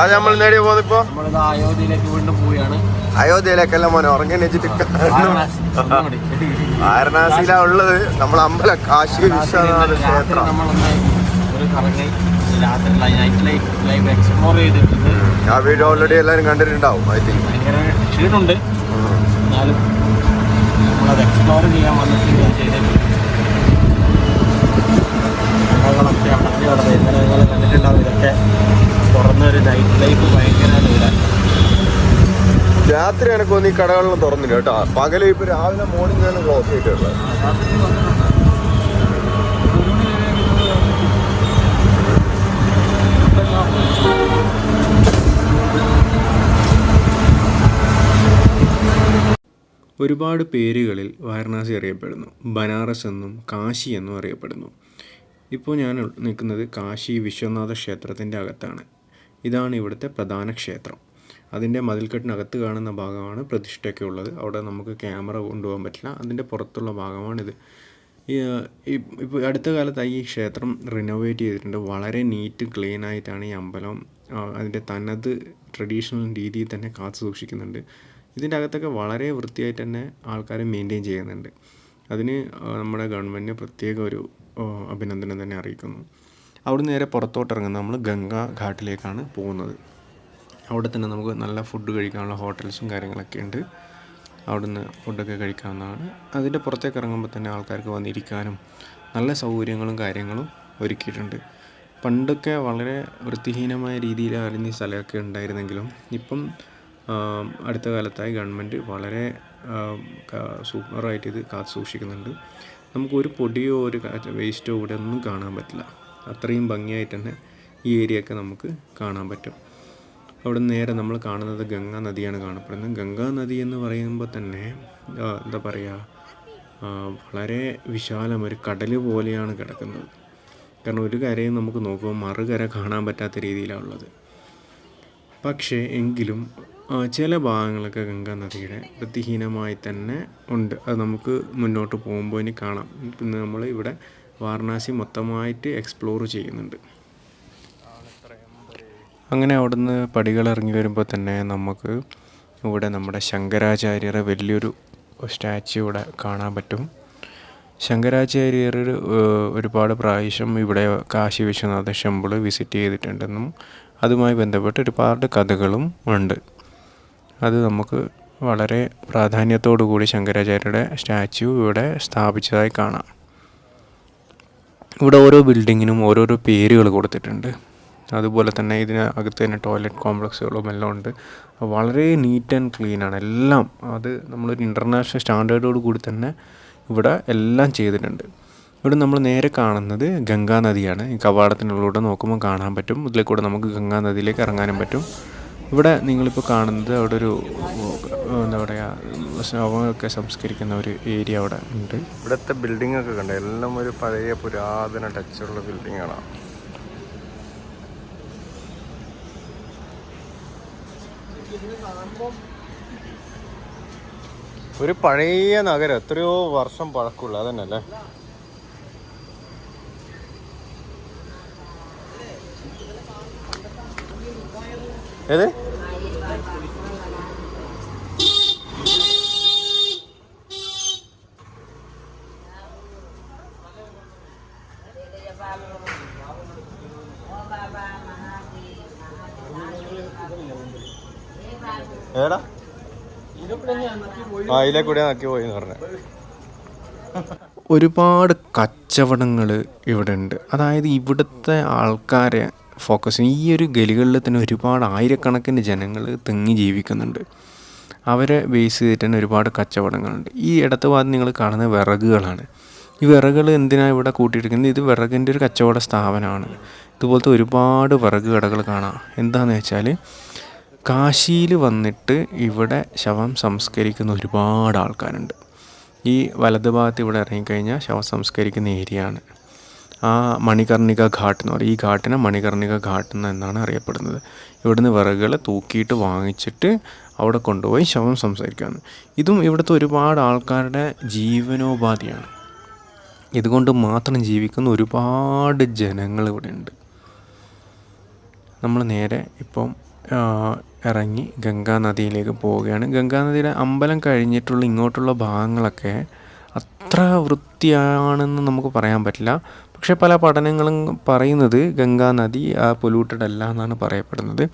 അത് നമ്മൾ നേടിയ പോകുന്നിപ്പോ അയോധ്യയിലേക്ക് വീണ്ടും പോവുകയാണ്. അയോധ്യയിലേക്കല്ല മോനെ ഉറങ്ങി വെച്ചിട്ട് വാരണാസി. വാരണാസിയിലാ ഉള്ളത്. നമ്മൾ അമ്പല കാശി വിശ്വനാഥ ക്ഷേത്രം. ആ വീഡിയോ ഓൾറെഡി എല്ലാവരും കണ്ടിട്ടുണ്ടാവും ഐ തിങ്ക് ക്ഷീണുണ്ട് എന്നാലും നമ്മളത് എക്സ്പ്ലോർ ചെയ്യാൻ വന്നിട്ട് ലൈഫ് ഭയങ്കര ഇവിടെ രാത്രി എനക്കൊന്നും ഈ കടകളിലും തുറന്നില്ല കേട്ടോ. പകൽ ഇപ്പൊ രാവിലെ മോർണിംഗ് ആണ് ക്ലോസ് ചെയ്തിട്ടുള്ളത് ഒരുപാട് പേരുകളിൽ വാരണാസി അറിയപ്പെടുന്നു. ബനാറസ് എന്നും കാശി എന്നും അറിയപ്പെടുന്നു. ഇപ്പോൾ ഞാൻ നിൽക്കുന്നത് കാശി വിശ്വനാഥ ക്ഷേത്രത്തിന്റെ അകത്താണ്. ഇതാണ് ഇവിടുത്തെ പ്രധാന ക്ഷേത്രം. അതിന്റെ മതിൽക്കെട്ടിനകത്ത് കാണുന്ന ഭാഗമാണ് പ്രതിഷ്ഠയൊക്കെ ഉള്ളത്. അവിടെ നമുക്ക് ക്യാമറ കൊണ്ടുപോകാൻ പറ്റില്ല. അതിന്റെ പുറത്തുള്ള ഭാഗമാണിത്. ഇപ്പോൾ അടുത്ത കാലത്തായി ഈ ക്ഷേത്രം റിനോവേറ്റ് ചെയ്തിട്ടുണ്ട്. വളരെ നീറ്റ് ക്ലീൻ ആയിട്ടാണ് ഈ അമ്പലം അതിന്റെ തനത് ട്രഡീഷണൽ രീതിയിൽ തന്നെ കാത്തു സൂക്ഷിക്കുന്നുണ്ട്. ഇതിന്റെ അകത്തൊക്കെ വളരെ വൃത്തിയായിട്ട് തന്നെ ആൾക്കാർ മെയിന്റെയിൻ ചെയ്യുന്നുണ്ട്. അതിന് നമ്മുടെ ഗവൺമെന്റിന് പ്രത്യേക ഒരു അഭിനന്ദനം തന്നെ അറിയിക്കുന്നു. അവിടുന്ന് നേരെ പുറത്തോട്ട് ഇറങ്ങുന്നത് നമ്മൾ ഗംഗാ ഘാട്ടിലേക്കാണ് പോകുന്നത്. അവിടെ തന്നെ നമുക്ക് നല്ല ഫുഡ് കഴിക്കാനുള്ള ഹോട്ടൽസും കാര്യങ്ങളൊക്കെ ഉണ്ട്. അവിടുന്ന് ഫുഡൊക്കെ കഴിക്കാവുന്നതാണ്. അതിന്റെ പുറത്തേക്ക് ഇറങ്ങുമ്പോൾ തന്നെ ആൾക്കാർക്ക് വന്നിരിക്കാനും നല്ല സൗകര്യങ്ങളും കാര്യങ്ങളും ഒരുക്കിയിട്ടുണ്ട്. പണ്ടൊക്കെ വളരെ വൃത്തിഹീനമായ രീതിയിൽ അറിഞ്ഞ സ്ഥലമൊക്കെ ഉണ്ടായിരുന്നെങ്കിലും ഇപ്പം അടുത്ത കാലത്തായി ഗവൺമെന്റ് വളരെ സൂപ്പറായിട്ട് ഇത് കാത്തു സൂക്ഷിക്കുന്നുണ്ട്. നമുക്കൊരു പൊടിയോ ഒരു വേസ്റ്റോ ഇവിടെ ഒന്നും കാണാൻ പറ്റില്ല. അത്രയും ഭംഗിയായിട്ട് തന്നെ ഈ ഏരിയ ഒക്കെ നമുക്ക് കാണാൻ പറ്റും. അവിടെ നേരെ നമ്മൾ കാണുന്നത് ഗംഗാ നദിയാണ് കാണപ്പെടുന്നത്. ഗംഗാ നദി എന്ന് പറയുമ്പോൾ തന്നെ എന്താ പറയുക വളരെ വിശാലം ഒരു കടൽ പോലെയാണ് കിടക്കുന്നത്. കാരണം ഒരു കരയും നമുക്ക് നോക്കുമ്പോൾ മറുകര കാണാൻ പറ്റാത്ത രീതിയിലാണ് ഉള്ളത്. പക്ഷേ എങ്കിലും ചില ഭാഗങ്ങളൊക്കെ ഗംഗാ നദിയുടെ വൃത്തിഹീനമായി തന്നെ ഉണ്ട്. അത് നമുക്ക് മുന്നോട്ട് പോകുമ്പോൾ ഇനി കാണാം. പിന്നെ നമ്മൾ ഇവിടെ വാരണാസി മൊത്തമായിട്ട് എക്സ്പ്ലോർ ചെയ്യുന്നുണ്ട്. അങ്ങനെ അവിടുന്ന് പടികൾ ഇറങ്ങി വരുമ്പോൾ തന്നെ നമുക്ക് ഇവിടെ നമ്മുടെ ശങ്കരാചാര്യരെ വലിയൊരു സ്റ്റാച്യു ഇവിടെ കാണാൻ പറ്റും. ശങ്കരാചാര്യർ ഒരുപാട് പ്രാവശ്യം ഇവിടെ കാശി വിശ്വനാഥ ടെമ്പിൾ വിസിറ്റ് ചെയ്തിട്ടുണ്ടെന്നും അതുമായി ബന്ധപ്പെട്ട് ഒരുപാട് കഥകളും ഉണ്ട്. അത് നമുക്ക് വളരെ പ്രാധാന്യത്തോടു കൂടി ശങ്കരാചാര്യരുടെ സ്റ്റാച്യു ഇവിടെ സ്ഥാപിച്ചതായി കാണാം. ഇവിടെ ഓരോ ബിൽഡിങ്ങിനും ഓരോരോ പേരുകൾ കൊടുത്തിട്ടുണ്ട്. അതുപോലെ തന്നെ ഇതിനകത്ത് തന്നെ ടോയ്ലറ്റ് കോംപ്ലക്സുകളും എല്ലാം ഉണ്ട്. വളരെ നീറ്റ് ആൻഡ് ക്ലീൻ ആണ്. എല്ലാം അത് നമ്മളൊരു ഇന്റർനാഷണൽ സ്റ്റാൻഡേർഡോട് കൂടി തന്നെ ഇവിടെ എല്ലാം ചെയ്തിട്ടുണ്ട്. ഇവിടെ നമ്മൾ നേരെ കാണുന്നത് ഗംഗാ നദിയാണ്. ഈ കവാടത്തിനുള്ളിലൂടെ നോക്കുമ്പോൾ കാണാൻ പറ്റും. ഇതിലെ കൂടെ നമുക്ക് ഗംഗാ നദിയിലേക്ക് ഇറങ്ങാനും പറ്റും. ഇവിടെ നിങ്ങളിപ്പോൾ കാണുന്നത് അവിടെ ഒരു എന്താ പറയുക ശവമൊക്കെ സംസ്കരിക്കുന്ന ഒരു ഏരിയ അവിടെ ഉണ്ട്. ഇവിടുത്തെ ബിൽഡിംഗ് ഒക്കെ കണ്ടോ? എല്ലാം ഒരു പഴയ പുരാതന ടച്ചുള്ള ബിൽഡിങ്ങാണ് ഒരു പഴയ നഗരം. എത്രയോ വർഷം പഴക്കമുള്ള അതന്നെ അല്ലേ? ഏത്? ഏടാ? പോയി എന്ന് ഒരുപാട് കച്ചവടങ്ങൾ ഇവിടെ ഉണ്ട് അതായത് ഇവിടുത്തെ ആൾക്കാരെ ഫോക്കസ് ഈ ഒരു ഗലികളിൽ തന്നെ ഒരുപാട് ആയിരക്കണക്കിന് ജനങ്ങൾ തിങ്ങി ജീവിക്കുന്നുണ്ട്. അവരെ ബേസ് ചെയ്തിട്ട് തന്നെ ഒരുപാട് കച്ചവടങ്ങളുണ്ട്. ഈ ഇടത്ത് ഭാഗത്ത് നിങ്ങൾ കാണുന്ന വിറകുകളാണ്. ഈ വിറകുകൾ എന്തിനാണ് ഇവിടെ കൂട്ടിയിരിക്കുന്നത് ഇത് വിറകിന്റെ ഒരു കച്ചവട സ്ഥാപനമാണ്. ഇതുപോലത്തെ ഒരുപാട് വിറക് കടകൾ കാണാം. എന്താണെന്ന് വെച്ചാൽ കാശിയിൽ വന്നിട്ട് ഇവിടെ ശവം സംസ്കരിക്കുന്ന ഒരുപാട് ആൾക്കാരുണ്ട്. ഈ വലത് ഭാഗത്ത് ഇവിടെ ഇറങ്ങിക്കഴിഞ്ഞാൽ ശവം സംസ്കരിക്കുന്ന ഏരിയ ആണ്. ആ മണികർണിക ഘാട്ട് എന്ന് പറയും. ഈ ഘാട്ടിനെ മണികർണിക ഘാട്ട് എന്നാണ് അറിയപ്പെടുന്നത്. ഇവിടുന്ന് വിറകുകൾ തൂക്കിയിട്ട് വാങ്ങിച്ചിട്ട് അവിടെ കൊണ്ടുപോയി ശവം സംസാരിക്കുകയാണ് ഇതും ഇവിടുത്തെ ഒരുപാട് ആൾക്കാരുടെ ജീവനോപാധിയാണ്. ഇതുകൊണ്ട് മാത്രം ജീവിക്കുന്ന ഒരുപാട് ജനങ്ങൾ ഇവിടെ ഉണ്ട്. നമ്മൾ നേരെ ഇപ്പം ഇറങ്ങി ഗംഗാ നദിയിലേക്ക് പോവുകയാണ്. ഗംഗാ നദിയുടെ അമ്പലം കഴിഞ്ഞിട്ടുള്ള ഇങ്ങോട്ടുള്ള ഭാഗങ്ങളൊക്കെ അത്ര വൃത്തിയാണെന്ന് നമുക്ക് പറയാൻ പറ്റില്ല. പക്ഷേ പല പഠനങ്ങളും പറയുന്നത് ഗംഗാ നദി പൊല്യൂട്ടഡ് അല്ല എന്നാണ് പറയപ്പെടുന്നത്.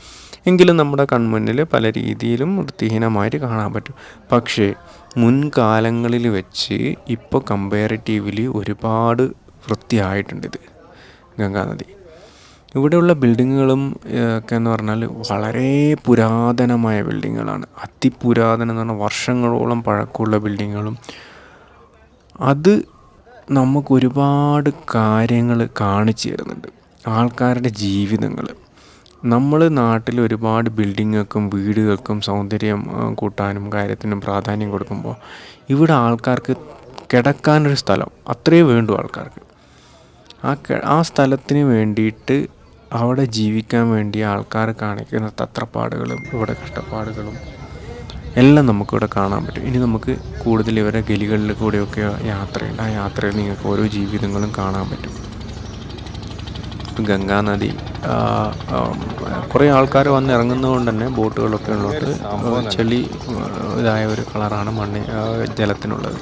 എങ്കിലും നമ്മുടെ കൺമുന്നിൽ പല രീതിയിലും വൃത്തിഹീനമായിട്ട് കാണാൻ പറ്റും. പക്ഷേ മുൻകാലങ്ങളിൽ വെച്ച് ഇപ്പോൾ കമ്പാരിറ്റീവ്ലി ഒരുപാട് വൃത്തിയായിട്ടുണ്ട് ഇത് ഗംഗാ നദി. ഇവിടെയുള്ള ബിൽഡിങ്ങുകളും ഒക്കെ എന്ന് പറഞ്ഞാൽ വളരെ പുരാതനമായ ബിൽഡിങ്ങുകളാണ്. അതിപുരാതനം എന്ന് പറഞ്ഞാൽ വർഷങ്ങളോളം പഴക്കമുള്ള ബിൽഡിങ്ങുകളും. അത് നമുക്ക് ഒരുപാട് കാര്യങ്ങൾ കാണിച്ചു തരുന്നുണ്ട്. ആൾക്കാരുടെ ജീവിതങ്ങൾ നമ്മൾ നാട്ടിൽ ഒരുപാട് ബിൽഡിങ്ങൾക്കും വീടുകൾക്കും സൗന്ദര്യം കൂട്ടാനും കാര്യത്തിനും പ്രാധാന്യം കൊടുക്കുമ്പോൾ ഇവിടെ ആൾക്കാർക്ക് കിടക്കാനൊരു സ്ഥലം അത്രേ വേണ്ടു ആൾക്കാർക്ക്. ആ ആ സ്ഥലത്തിന് വേണ്ടിയിട്ട് അവിടെ ജീവിക്കാൻ വേണ്ടി ആൾക്കാർ കാണിക്കുന്ന തത്രപ്പാടുകളും ഇവിടെ കഷ്ടപ്പാടുകളും എല്ലാം നമുക്കിവിടെ കാണാൻ പറ്റും. ഇനി നമുക്ക് കൂടുതൽ ഇവരെ ഗലികളിൽ കൂടെയൊക്കെ യാത്രയുണ്ട് ആ യാത്രയിൽ നിങ്ങൾക്ക് ഓരോ ജീവിതങ്ങളും കാണാൻ പറ്റും. ഗംഗാനദി കുറേ ആൾക്കാർ വന്ന് ഇറങ്ങുന്നതുകൊണ്ട് തന്നെ ബോട്ടുകളൊക്കെ ഉള്ളത് ചെളി ഇതായ ഒരു കളറാണ് മണ്ണ് ജലത്തിനുള്ളത്.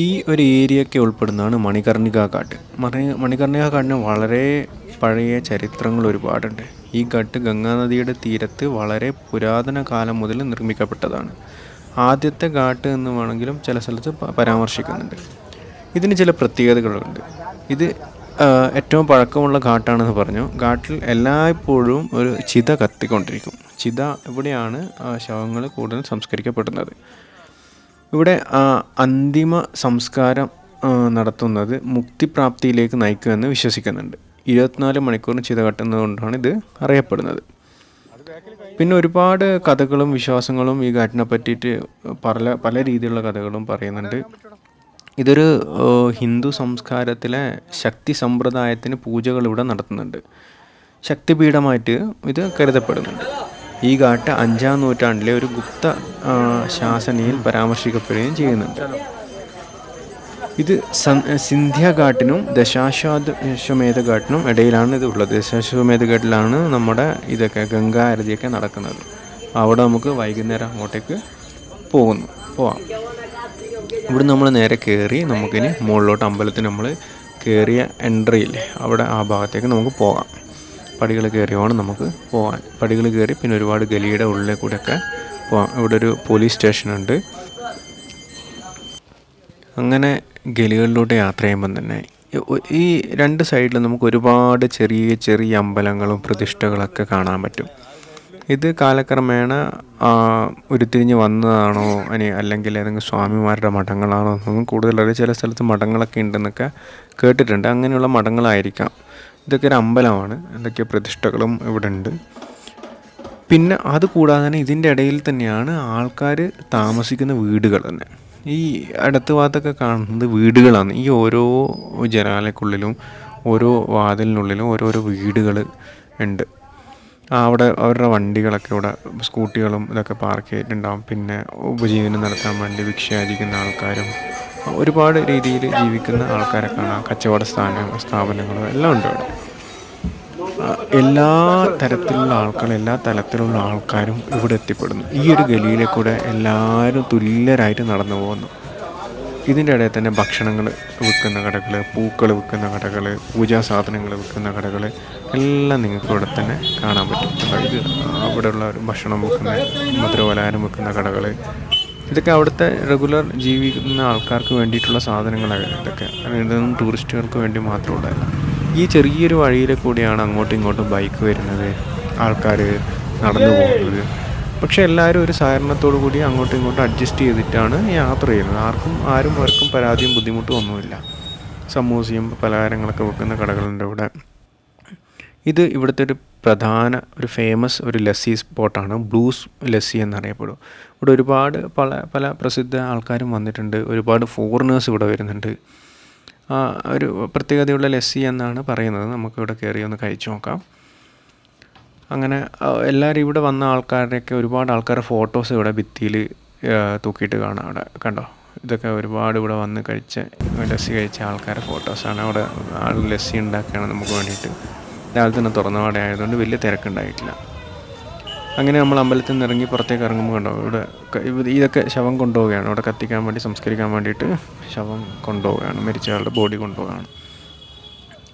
ഈ ഒരു ഏരിയയൊക്കെ ഉൾപ്പെടുന്നതാണ് മണികർണിക ഘാട്ട് മണി മണികർണിക ഘാട്ടിന് വളരെ പഴയ ചരിത്രങ്ങൾ ഒരുപാടുണ്ട്. ഈ ഘട്ട് ഗംഗാനദിയുടെ തീരത്ത് വളരെ പുരാതന കാലം മുതൽ നിർമ്മിക്കപ്പെട്ടതാണ്. ആദ്യത്തെ ഘാട്ട് എന്ന് വേണമെങ്കിലും ചില സ്ഥലത്ത് പരാമർശിക്കുന്നുണ്ട്. ഇതിന് ചില പ്രത്യേകതകളുണ്ട്. ഇത് ഏറ്റവും പഴക്കമുള്ള ഘാട്ടാണെന്ന് പറഞ്ഞു. ഘാട്ടിൽ എല്ലായ്പ്പോഴും ഒരു ചിത കത്തിക്കൊണ്ടിരിക്കും. ചിത ഇവിടെയാണ് ശവങ്ങൾ കൂടുതൽ സംസ്കരിക്കപ്പെടുന്നത്? ഇവിടെ അന്തിമ സംസ്കാരം നടത്തുന്നത് മുക്തിപ്രാപ്തിയിലേക്ക് നയിക്കുമെന്ന് വിശ്വസിക്കുന്നുണ്ട്. ഇരുപത്തിനാല് മണിക്കൂറിന് ചിത കട്ടുന്നതുകൊണ്ടാണ് ഇത് അറിയപ്പെടുന്നത്. പിന്നെ ഒരുപാട് കഥകളും വിശ്വാസങ്ങളും ഈ ഘട്ടിനെ പറ്റിയിട്ട് പല പല രീതിയിലുള്ള കഥകളും പറയുന്നുണ്ട്. ഇതൊരു ഹിന്ദു സംസ്കാരത്തിലെ ശക്തി സമ്പ്രദായത്തിന് പൂജകൾ ഇവിടെ നടത്തുന്നുണ്ട്. ശക്തിപീഠമായിട്ട് ഇത് കരുതപ്പെടുന്നുണ്ട്. ഈ ഘാട്ട് അഞ്ചാം നൂറ്റാണ്ടിലെ ഒരു ഗുപ്ത ശാസനയിൽ പരാമർശിക്കപ്പെടുകയും ചെയ്യുന്നുണ്ട്. ഇത് സിന്ധ്യ ഘാട്ടിനും ദശാശ്വമേധ ഘാട്ടിനും ഇടയിലാണ് ഇത് ഉള്ളത്. ദശാശ്വമേധ ഘാട്ടിലാണ് നമ്മുടെ ഇതൊക്കെ ഗംഗാ ആരതിയൊക്കെ നടക്കുന്നത്. അവിടെ നമുക്ക് വൈകുന്നേരം അങ്ങോട്ടേക്ക് പോകുന്നു. പോവാം. ഇവിടെ നമ്മൾ നേരെ കയറി നമുക്കിനി മുകളിലോട്ട് അമ്പലത്തിൽ നമ്മൾ കയറിയ എൻട്രിയില്ലേ അവിടെ ആ ഭാഗത്തേക്ക് നമുക്ക് പോകാം. പടികൾ കയറി വേണം നമുക്ക് പോകാൻ പടികൾ കയറി പിന്നെ ഒരുപാട് ഗലിയുടെ ഉള്ളിൽ കൂടെയൊക്കെ പോകാം ഇവിടെ ഒരു പോലീസ് സ്റ്റേഷനുണ്ട്. അങ്ങനെ ഗലികളിലൂടെ യാത്ര ചെയ്യുമ്പം തന്നെ ഈ- രണ്ട് സൈഡിലും നമുക്ക് ഒരുപാട് ചെറിയ ചെറിയ അമ്പലങ്ങളും പ്രതിഷ്ഠകളൊക്കെ കാണാൻ പറ്റും. ഇത് കാലക്രമേണ ഉരുത്തിരിഞ്ഞ് വന്നതാണോ അനി അല്ലെങ്കിൽ ഏതെങ്കിലും സ്വാമിമാരുടെ മഠങ്ങളാണോ എന്നൊന്നും കൂടുതലറിയാം ചില സ്ഥലത്ത് മഠങ്ങളൊക്കെ ഉണ്ടെന്നൊക്കെ കേട്ടിട്ടുണ്ട്. അങ്ങനെയുള്ള മഠങ്ങളായിരിക്കാം. ഇതൊക്കെ ഒരു അമ്പലമാണ്. എന്തൊക്കെ പ്രതിഷ്ഠകളും ഇവിടെ ഉണ്ട് പിന്നെ അത് കൂടാതെ തന്നെ ഇതിന്റെ ഇടയിൽ തന്നെയാണ് ആൾക്കാർ താമസിക്കുന്ന വീടുകൾ തന്നെ. ഈ അടുത്ത ഭാഗത്തൊക്കെ കാണുന്നത് വീടുകളാണ്. ഈ ഓരോ ജനാലയ്ക്കുള്ളിലും ഓരോ വാതിലിനുള്ളിലും ഓരോരോ വീടുകൾ ഉണ്ട്. അവിടെ അവരുടെ വണ്ടികളൊക്കെ ഇവിടെ സ്കൂട്ടികളും ഇതൊക്കെ പാർക്ക് ചെയ്തിട്ടുണ്ടാകും പിന്നെ ഉപജീവനം നടത്താൻ വേണ്ടി ഭിക്ഷയാചിക്കുന്ന ആൾക്കാരും ഒരുപാട് രീതിയിൽ ജീവിക്കുന്ന ആൾക്കാരെ കാണാം കച്ചവട സ്ഥാന സ്ഥാപനങ്ങളും എല്ലാം ഉണ്ട് അവിടെ എല്ലാ തരത്തിലുള്ള ആൾക്കാർ എല്ലാ തലത്തിലുള്ള ആൾക്കാരും ഇവിടെ എത്തിപ്പെടുന്നു. ഈ ഒരു ഗലിയിലെ കൂടെ എല്ലാവരും തുല്യരായിട്ട് നടന്നു പോകുന്നു. ഇതിന്റെ ഇടയിൽ തന്നെ ഭക്ഷണങ്ങൾ വിൽക്കുന്ന കടകൾ പൂക്കൾ വിൽക്കുന്ന കടകൾ പൂജാ സാധനങ്ങൾ വിൽക്കുന്ന കടകൾ എല്ലാം നിങ്ങൾക്ക് ഇവിടെ തന്നെ കാണാൻ പറ്റും. അതായത് അവിടെയുള്ള ഭക്ഷണം വിൽക്കുന്ന മധുരപലഹാരം വിൽക്കുന്ന കടകൾ ഇതൊക്കെ അവിടുത്തെ റെഗുലർ ജീവിക്കുന്ന ആൾക്കാർക്ക് വേണ്ടിയിട്ടുള്ള സാധനങ്ങളാണ് ഇതൊക്കെ. ഇതൊന്നും ടൂറിസ്റ്റുകൾക്ക് വേണ്ടി മാത്രമുള്ളതല്ല ഈ ചെറിയൊരു വഴിയിലെ കൂടിയാണ് അങ്ങോട്ടും ഇങ്ങോട്ടും ബൈക്ക് വരുന്നത് ആൾക്കാർ നടന്നു പോകുന്നത്. പക്ഷേ എല്ലാവരും ഒരു സഹകരണത്തോടു കൂടി അങ്ങോട്ടും ഇങ്ങോട്ടും അഡ്ജസ്റ്റ് ചെയ്തിട്ടാണ് യാത്ര ചെയ്യുന്നത്. ആർക്കും ആരും ആർക്കും പരാതിയും ബുദ്ധിമുട്ടും ഒന്നുമില്ല. സമൂസയും പലഹാരങ്ങളൊക്കെ വെക്കുന്ന കടകളുണ്ട് ഇവിടെ. ഇത് ഇവിടുത്തെ ഒരു പ്രധാന ഒരു ഫേമസ് ഒരു ലസ്സി സ്പോട്ടാണ് ബ്ലൂസ് ലസ്സി എന്നറിയപ്പെടും. ഇവിടെ ഒരുപാട് പല പല പ്രസിദ്ധ ആൾക്കാരും വന്നിട്ടുണ്ട്. ഒരുപാട് ഫോറിനേഴ്സ് ഇവിടെ വരുന്നുണ്ട്. ഒരു പ്രത്യേകതയുള്ള ലസ്സി എന്നാണ് പറയുന്നത്. നമുക്കിവിടെ കയറി ഒന്ന് കഴിച്ചു നോക്കാം. അങ്ങനെ എല്ലാവരും ഇവിടെ വന്ന ആൾക്കാരുടെയൊക്കെ ഒരുപാട് ആൾക്കാരുടെ ഫോട്ടോസ് ഇവിടെ ഭിത്തിയിൽ തൂക്കിയിട്ട് കാണാം അവിടെ. കണ്ടോ? ഇതൊക്കെ ഒരുപാട് ഇവിടെ വന്ന് കഴിച്ച ലസ്സി കഴിച്ച ആൾക്കാരുടെ ഫോട്ടോസാണ്. അവിടെ ആൾ ലസ്സി ഉണ്ടാക്കുകയാണ് നമുക്ക് വേണ്ടിയിട്ട്. രാവിലെ തന്നെ തുറന്ന പാടെ ആയതുകൊണ്ട് വലിയ തിരക്കുണ്ടായിട്ടില്ല. അങ്ങനെ നമ്മൾ അമ്പലത്തിൽ നിന്ന് ഇറങ്ങി പുറത്തേക്ക് ഇറങ്ങുമ്പോൾ കണ്ടോ? ഇവിടെ ഇതൊക്കെ ശവം കൊണ്ടുപോവുകയാണ്. ഇവിടെ കത്തിക്കാൻ വേണ്ടി സംസ്കരിക്കാൻ വേണ്ടിയിട്ട് ശവം കൊണ്ടുപോവുകയാണ്. മരിച്ചയാളുടെ ബോഡി കൊണ്ടുപോവുകയാണ്.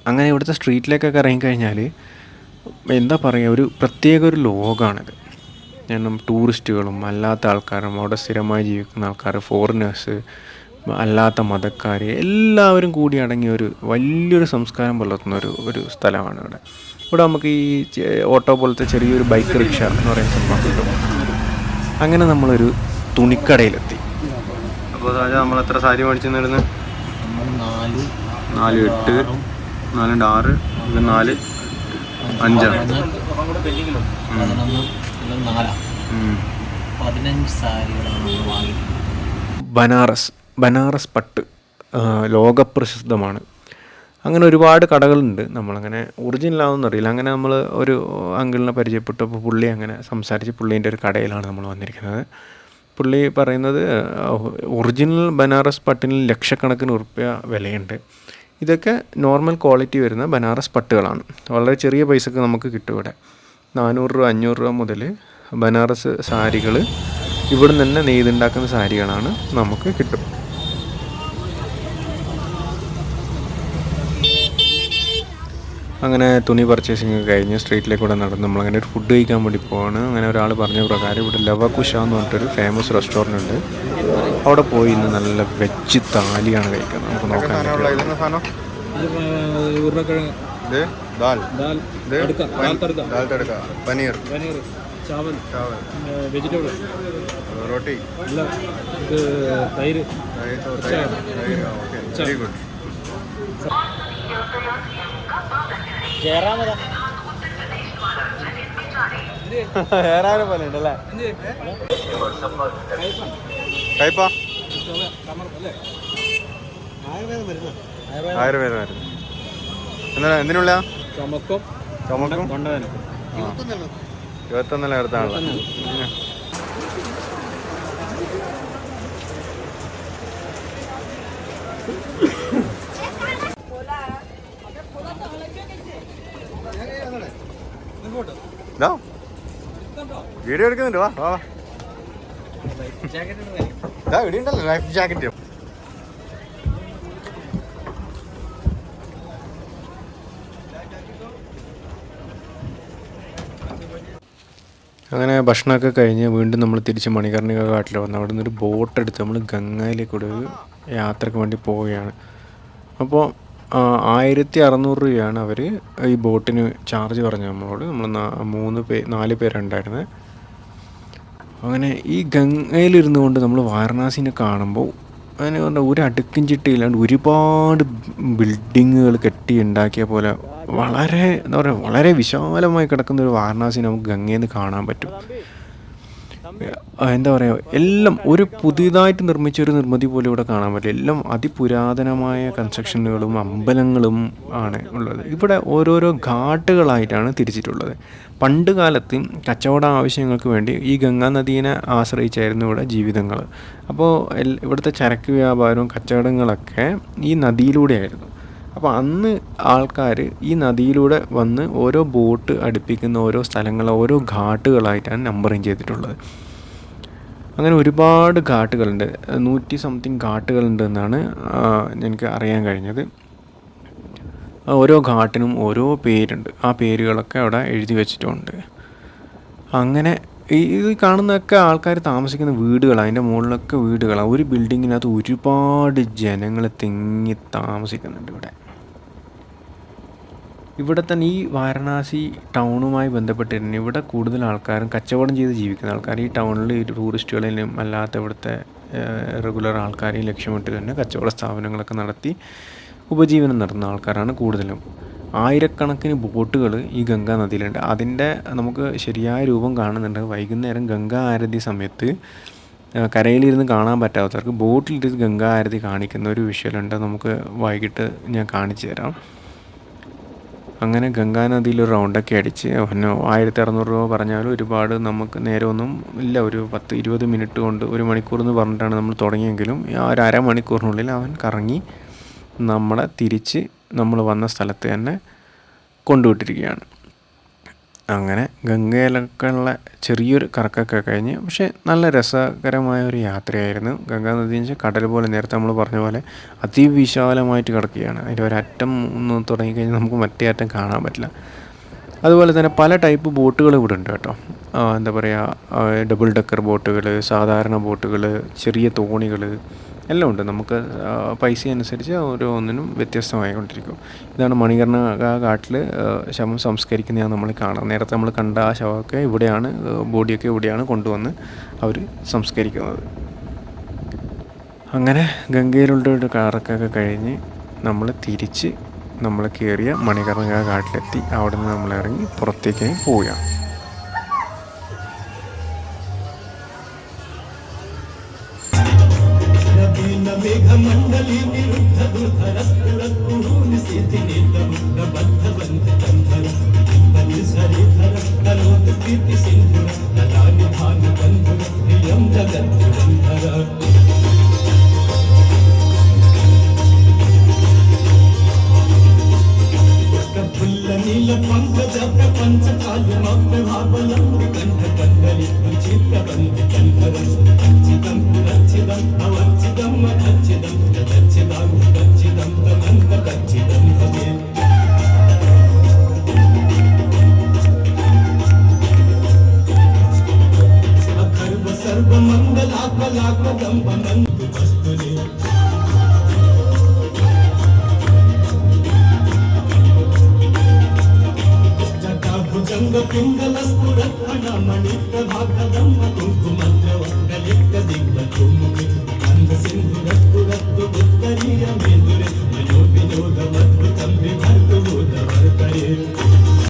അങ്ങനെ ഇവിടുത്തെ സ്ട്രീറ്റിലേക്കൊക്കെ ഇറങ്ങിക്കഴിഞ്ഞാൽ എന്താ പറയുക ഒരു പ്രത്യേക ഒരു ലോകമാണിത് കാരണം ടൂറിസ്റ്റുകളും അല്ലാത്ത ആൾക്കാരും അവിടെ സ്ഥിരമായി ജീവിക്കുന്ന ആൾക്കാർ ഫോറിനേഴ്സ് അല്ലാത്ത മതക്കാർ എല്ലാവരും കൂടി അടങ്ങിയ ഒരു വലിയൊരു സംസ്കാരം പുലർത്തുന്ന ഒരു ഒരു സ്ഥലമാണ് ഇവിടെ. ഇവിടെ നമുക്ക് ഈ ഓട്ടോ പോലത്തെ ചെറിയൊരു ബൈക്ക് റിക്ഷ എന്ന് പറയുന്ന സംഭവം കിട്ടും. അങ്ങനെ നമ്മളൊരു തുണിക്കടയിലെത്തി. അപ്പോൾ നമ്മൾ എത്ര സാരി നമ്മൾ നാല്. നാല് എട്ട്. നാലുണ്ട് ആറ്. നാല്. അഞ്ചാണ് ബനാറസ് ബനാറസ് പട്ട് ലോകപ്രശസ്തമാണ്. ലോകപ്രസിദ്ധമാണ് അങ്ങനെ ഒരുപാട് കടകളുണ്ട്. നമ്മളങ്ങനെ ഒറിജിനൽ അറിയില്ല. അങ്ങനെ നമ്മൾ ഒരു അങ്കിളിനെ പരിചയപ്പെട്ടപ്പോൾ പുള്ളി അങ്ങനെ സംസാരിച്ച് പുള്ളീന്റെ ഒരു കടയിലാണ് നമ്മൾ വന്നിരിക്കുന്നത്. പുള്ളി പറയുന്നത് ഒറിജിനൽ ബനാറസ് പട്ടിന് ലക്ഷക്കണക്കിന് ഉറുപ്പ്യ വിലയുണ്ട്. ഇതൊക്കെ നോർമൽ ക്വാളിറ്റി വരുന്ന ബനാറസ് പട്ടുകളാണ്. വളരെ ചെറിയ പൈസക്ക് നമുക്ക് കിട്ടും ഇവിടെ. നാനൂറ് രൂപ അഞ്ഞൂറ് രൂപ മുതൽ ബനാറസ് സാരികൾ ഇവിടെ നിന്ന് തന്നെ നെയ്തുണ്ടാക്കുന്ന സാരികളാണ് നമുക്ക് കിട്ടും. അങ്ങനെ തുണി പർച്ചേസിങ് കഴിഞ്ഞ് സ്ട്രീറ്റിലേക്ക് കൂടെ നടന്ന് നമ്മളങ്ങനെ ഒരു ഫുഡ് കഴിക്കാൻ വേണ്ടി പോവാണ്. അങ്ങനെ ഒരാൾ പറഞ്ഞ പ്രകാരം ഇവിടെ ലവകുഷ എന്ന് പറഞ്ഞിട്ടൊരു ഫേമസ് റെസ്റ്റോറന്റ് ഉണ്ട്. അവിടെ പോയി ഇന്ന് നല്ല വെച്ച് താലിയാണ് കഴിക്കുന്നത്. നമുക്ക് നോക്കാം ഉരുളക്കിഴങ്ങ്. ദാൽ. ദാൽ. തടുക്ക, പനീർ. പനീർ. ചാവൽ. ചാവൽ. വെജിറ്റബിൾ. റൊട്ടി. ഇത് തൈര്. Very good. ജയറാമത പോലെ ഉണ്ടല്ലേ? കയ്പാ ആയുർവേദ മരുന്ന്. എന്നാ എന്തിനുള്ള ചുമക്കും. ചുമക്കും? തൊണ്ടവേനക്കും ഇരുപത്തൊന്നല്ല അടുത്താണല്ലോ. വീഡിയോ എടുക്കുന്നുണ്ട്. വാ വാ. ലൈഫ് ജാക്കറ്റ് അങ്ങനെ ഭക്ഷണമൊക്കെ കഴിഞ്ഞ് വീണ്ടും നമ്മൾ തിരിച്ച് മണികർണിക കാട്ടിൽ വന്നു. അവിടെ നിന്നൊരു ബോട്ട് എടുത്ത് നമ്മൾ ഗംഗയിലേക്കൂടെ ഒരു യാത്രയ്ക്ക് വേണ്ടി പോവുകയാണ്. അപ്പോൾ ആയിരത്തി അറുന്നൂറ് രൂപയാണ് അവർ ഈ ബോട്ടിന് ചാർജ് പറഞ്ഞത് നമ്മളോട്. നമ്മൾ മൂന്ന് പേ നാല് പേരുണ്ടായിരുന്നത് അങ്ങനെ ഈ ഗംഗയിലിരുന്നു കൊണ്ട് നമ്മൾ വാരണാസിനെ കാണുമ്പോൾ അങ്ങനെ പറഞ്ഞാൽ ഒരു അടുക്കും ചിട്ടയില്ലാണ്ട് ഒരുപാട് ബിൽഡിങ്ങുകൾ കെട്ടി ഉണ്ടാക്കിയ പോലെ വളരെ എന്താ പറയുക വളരെ വിശാലമായി കിടക്കുന്ന ഒരു വാരണാസി നമുക്ക് ഗംഗയിൽ നിന്ന് കാണാൻ പറ്റും. എന്താ പറയുക എല്ലാം ഒരു പുതിയതായിട്ട് നിർമ്മിച്ച ഒരു നിർമ്മിതി പോലും ഇവിടെ കാണാൻ പറ്റില്ല. എല്ലാം അതിപുരാതനമായ കൺസ്ട്രക്ഷനുകളും അമ്പലങ്ങളും ആണ് ഉള്ളത്. ഇവിടെ ഓരോരോ ഘാട്ടുകളായിട്ടാണ് തിരിച്ചിട്ടുള്ളത്. പണ്ട് കാലത്ത് കച്ചവട ആവശ്യങ്ങൾക്ക് വേണ്ടി ഈ ഗംഗാ നദീനെ ആശ്രയിച്ചായിരുന്നു ഇവിടെ ജീവിതങ്ങൾ അപ്പോൾ ഇവിടുത്തെ ചരക്ക് വ്യാപാരവും കച്ചവടങ്ങളൊക്കെ ഈ നദിയിലൂടെയായിരുന്നു. അപ്പോൾ അന്ന് ആൾക്കാർ ഈ നദിയിലൂടെ വന്ന് ഓരോ ബോട്ട് അടുപ്പിക്കുന്ന ഓരോ സ്ഥലങ്ങൾ ഓരോ ഘാട്ടുകളായിട്ടാണ് നമ്പറിങ് ചെയ്തിട്ടുള്ളത്. അങ്ങനെ ഒരുപാട് ഘാട്ടുകളുണ്ട് നൂറ്റി സംതിങ് ഘാട്ടുകളുണ്ട് എന്നാണ് എനിക്ക് അറിയാൻ കഴിഞ്ഞത്. ഓരോ ഘാട്ടിനും ഓരോ പേരുണ്ട്. ആ പേരുകളൊക്കെ അവിടെ എഴുതി വെച്ചിട്ടുണ്ട്. അങ്ങനെ ഈ ഇത് കാണുന്നതൊക്കെ ആൾക്കാർ താമസിക്കുന്ന വീടുകളാണ് അതിന്റെ മുകളിലൊക്കെ വീടുകളാണ് ഒരു ബിൽഡിങ്ങിനകത്ത് ഒരുപാട് ജനങ്ങൾ തിങ്ങി താമസിക്കുന്നുണ്ട് ഇവിടെ. ഇവിടെ തന്നെ ഈ വാരണാസി ടൗണുമായി ബന്ധപ്പെട്ടിരുന്നു. ഇവിടെ കൂടുതൽ ആൾക്കാരും കച്ചവടം ചെയ്ത് ജീവിക്കുന്ന ആൾക്കാർ ഈ ടൗണിൽ ഈ ടൂറിസ്റ്റുകളിലും അല്ലാത്ത ഇവിടുത്തെ റെഗുലർ ആൾക്കാരെയും ലക്ഷ്യമിട്ട് തന്നെ കച്ചവട സ്ഥാപനങ്ങളൊക്കെ നടത്തി ഉപജീവനം നടത്തുന്ന ആൾക്കാരാണ് കൂടുതലും. ആയിരക്കണക്കിന് ബോട്ടുകൾ ഈ ഗംഗാ നദിയിലുണ്ട്. അതിന്റെ നമുക്ക് ശരിയായ രൂപം കാണുന്നുണ്ട്. വൈകുന്നേരം ഗംഗാ ആരതി സമയത്ത് കരയിലിരുന്ന് കാണാൻ പറ്റാത്തവർക്ക് ബോട്ടിലിരുന്ന് ഗംഗാ ആരതി കാണിക്കുന്ന ഒരു വിഷ്വലുണ്ട് നമുക്ക് വൈകിട്ട് ഞാൻ കാണിച്ചു തരാം. അങ്ങനെ ഗംഗാ നദിയിൽ ഒരു റൗണ്ടൊക്കെ അടിച്ച് പിന്നെ ആയിരത്തി അറുന്നൂറ് രൂപ പറഞ്ഞാലും ഒരുപാട് നമുക്ക് നേരമൊന്നും ഇല്ല. ഒരു പത്ത് ഇരുപത് മിനിറ്റ് കൊണ്ട് ഒരു മണിക്കൂർ എന്ന് പറഞ്ഞിട്ടാണ് നമ്മൾ തുടങ്ങിയെങ്കിലും ആ ഒരു അരമണിക്കൂറിനുള്ളിൽ അവൻ കറങ്ങി നമ്മളെ തിരിച്ച് നമ്മൾ വന്ന സ്ഥലത്ത് തന്നെ കൊണ്ടുവിട്ടിരിക്കുകയാണ്. അങ്ങനെ ഗംഗയിലൊക്കെയുള്ള ചെറിയൊരു കറക്കൊക്കെ കഴിഞ്ഞ് പക്ഷേ നല്ല രസകരമായ ഒരു യാത്രയായിരുന്നു. ഗംഗാ നദി എന്ന് വെച്ചാൽ കടൽ പോലെ നേരത്തെ നമ്മൾ പറഞ്ഞ പോലെ അതിവിശാലമായിട്ട് കിടക്കുകയാണ്. അതിന്റെ ഒരറ്റം ഒന്ന് തുടങ്ങിക്കഴിഞ്ഞാൽ നമുക്ക് മറ്റേ അറ്റം കാണാൻ പറ്റില്ല. അതുപോലെ തന്നെ പല ടൈപ്പ് ബോട്ടുകൾ ഇവിടെ ഉണ്ട് കേട്ടോ. എന്താ പറയുക ഡബിൾ ഡെക്കർ ബോട്ടുകൾ സാധാരണ ബോട്ടുകൾ ചെറിയ തോണികൾ എല്ലാം ഉണ്ട് നമുക്ക് പൈസ അനുസരിച്ച് ഓരോന്നിനും വ്യത്യസ്തമായിക്കൊണ്ടിരിക്കും. ഇതാണ് മണികർണ കാട്ടിൽ ശവം സംസ്കരിക്കുന്നതാണ് നമ്മൾ കാണാം നേരത്തെ നമ്മൾ കണ്ട ആ ശവമൊക്കെ ഇവിടെയാണ് ബോഡിയൊക്കെ ഇവിടെയാണ് കൊണ്ടുവന്ന് അവർ സംസ്കരിക്കുന്നത്. അങ്ങനെ ഗംഗയിലുള്ള ഒരു കാറൊക്കെ കഴിഞ്ഞ് നമ്മൾ തിരിച്ച് നമ്മൾ കയറിയ മണികർണിക കാട്ടിലെത്തി അവിടെ നിന്ന് നമ്മൾ ഇറങ്ങി പുറത്തേക്ക് പോവുകയാണ് ും. ಮೇಘಮಂಡಲಿ ವಿರುದ್ಧ ದುರ್ಧರ ಸ್ಥಿತಿ ನಿಂತ ಮುಗ್ಧ ಬದ್ಧ ಬಂಧ ಗಂಧರ ಸರಿಧರ ಕಲೋತ್ ಕೀರ್ತಿ ಸಿಂಧುರ ಕಲಾ ನಿಧಾನ ಬಂಧುರ ಪ್ರಿಯಂ ಜಗತ್ತು ಬಂಧರ नील पंख जब पंकज प्रपंच कालमग्न भावलंब कंठ कंडलित चित्रबंध कंठरस रक्षितं रक्षितं अवक्षितं अखक्षितं तदक्षितं तदक्षितं तमन्त कक्षितम्